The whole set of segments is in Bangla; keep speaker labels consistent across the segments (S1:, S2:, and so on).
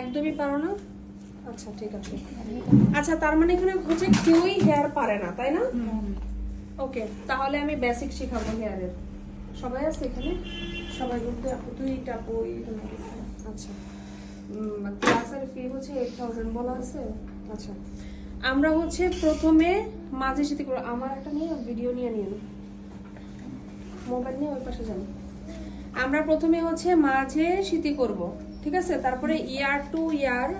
S1: একদমই পারো না? আচ্ছা ঠিক আছে। আচ্ছা তার মানে এখানে হচ্ছে কেউই হেয়ার পারে না তাই না? ওকে তাহলে আমি বেসিক শেখাবো হেয়ারের সবাই আছে এখানে?
S2: সবাই বলতে দুইটা বই
S1: আচ্ছা। ক্লাসের ফি হচ্ছে এইট থাউজেন্ড বলা আছে? আচ্ছা। আমরা হচ্ছে প্রথমে মাঝে সাথে করে আমার একটা নিয়ে ভিডিও নিয়ে নিন মোবাইল নিয়ে ওই পাশে যান। আমরা প্রথমে হচ্ছে মাঝে স্মৃতি করব। ঠিক আছে তারপরে ইয়ার টু ইয়ার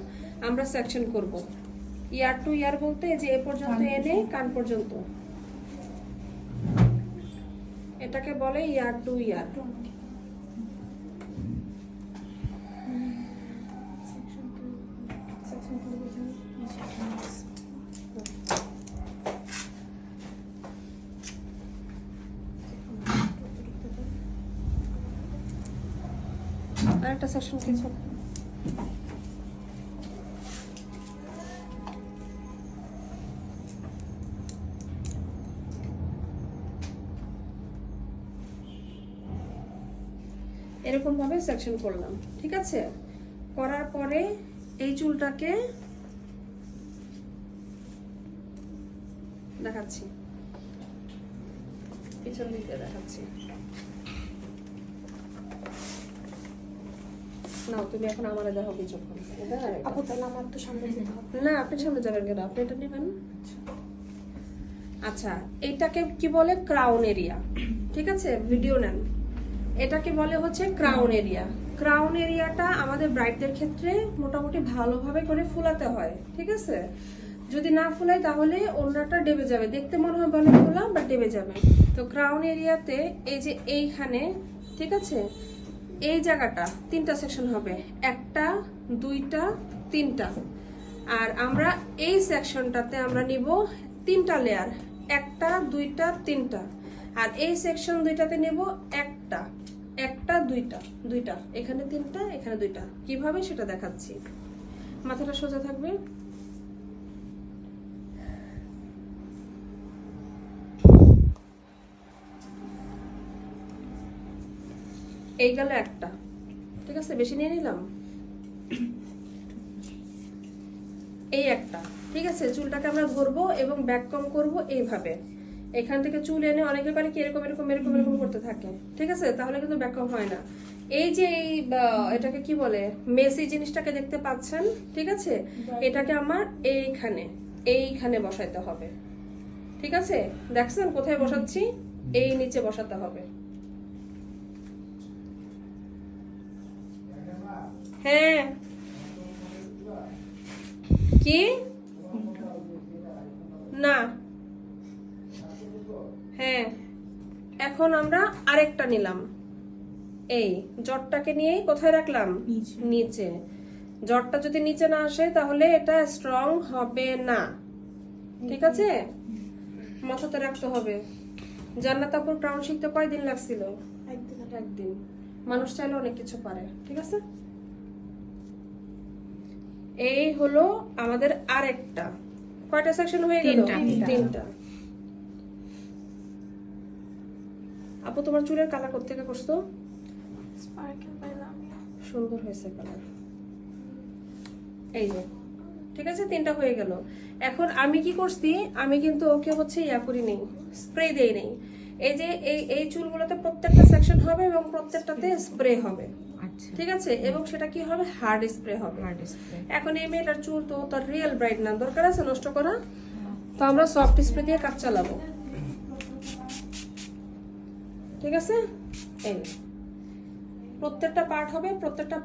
S1: আমরা সেকশন করব ইয়ার টু ইয়ার বলতে যে এ পর্যন্ত এনে কান পর্যন্ত এটাকে বলে ইয়ার টু ইয়ার আরেকটা সেকশন কিছু এরকম ভাবে সেকশন করলাম, ঠিক আছে? করার পরে এই চুলটাকে দেখাচ্ছি। পিছন দিকে দেখাচ্ছি। নাও তুমি এখন আমারে দেখো কিছুক্ষণ। এটা
S2: আপু তাহলে আমার তো সামনে যেতে হবে।
S1: না আপনি সামনে যাবেন কেন? আপনি এটা নেবেন? আচ্ছা এটাকে কি বলে? ক্রাউন এরিয়া ঠিক আছে? ভিডিও নেন। এটাকে বলে হচ্ছে ক্রাউন এরিয়া ক্রাউন এরিয়াটা আমাদের ব্রাইডদের ক্ষেত্রে মোটামুটি ভালোভাবে করে ফুলাতে হয়। ঠিক আছে? যদি না ফুলাই তাহলে ওড়নাটা ডেবে যাবে। দেখতে মনে হয় বলে ফুলা বা ডেবে যাবে। তো ক্রাউন এরিয়াতে এই যে এইখানে ঠিক আছে? এই জায়গাটা তিনটা সেকশন হবে। একটা, দুইটা, তিনটা। আর আমরা এই সেকশনটাতে আমরা নিব তিনটা লেয়ার একটা, দুইটা, তিনটা। আর এই সেকশন দুইটাতে নেব একটা একটা, দুইটা দুইটা। এখানে তিনটা, এখানে দুইটা। কীভাবে সেটা দেখাচ্ছি? মাথাটা সোজা থাকবে? এই গেল একটা। ঠিক আছে? বেশি নিয়ে নিলাম? এই একটা। ঠিক আছে? চুলটাকে আমরা ধরবো এবং ব্যাক কম করব এইভাবে। এখান থেকে চুল এনে অনেকে পারে কি এরকম এরকম এরকম এরকম করতে থাকে। ঠিক আছে? তাহলে কিন্তু ব্যাক কম হয় না। এই যে এই এটাকে কি বলে? মেসি জিনিসটাকে দেখতে পাচ্ছেন? ঠিক আছে? এটাকে আমার এইখানে এইখানে বসাইতে হবে। ঠিক আছে? দেখছেন? কোথায় বসাচ্ছি? এই নিচে বসাতে হবে। হ্যাঁ। কি? না। হ্যাঁ। এখন আমরা আরেকটা নিলাম। এই জটটাকে নিয়ে কোথায় রাখলাম?
S2: নিচে।
S1: জটটা যদি নিচে না আসে তাহলে এটা স্ট্রং হবে না। ঠিক আছে? মাথাতে রাখতে হবে। জান্নাত আপুর ক্রাউন শিখতে কয়দিন লাগছিল?
S2: একদিন।
S1: মানুষ চাইলে অনেক কিছু পারে। ঠিক আছে? এই হলো আমাদের আরেকটা। কয়টা সেকশন হয়ে গেল?
S2: তিনটা।
S1: তিনটা। আপু তোমার চুলের কালার কোথেকে করছ?
S2: স্পার্কেল পাইলাম।
S1: সুন্দর হয়েছে কালার এই যে ঠিক আছে? তিনটা হয়ে গেল। এখন আমি কি করছি? আমি কিন্তু ওকে হচ্ছে ইয়া করি নেই স্প্রে দেই নেই। এই যে এই এই চুলগুলোতে প্রত্যেকটা সেকশন হবে এবং প্রত্যেকটাতে স্প্রে হবে। ঠিক আছে? এবং সেটা কি হবে? হার্ড স্প্রে হবে।
S3: হার্ড
S1: এখন এই মেয়েটার চুল তো তার রিয়েল ব্রাইট না দরকার আছে নষ্ট করা। তো আমরা সফট স্প্রে দিয়ে কাজ চালাবো। ঠিক আছে? এই। প্রত্যেকটা পার্ট হবে প্রত্যেকটা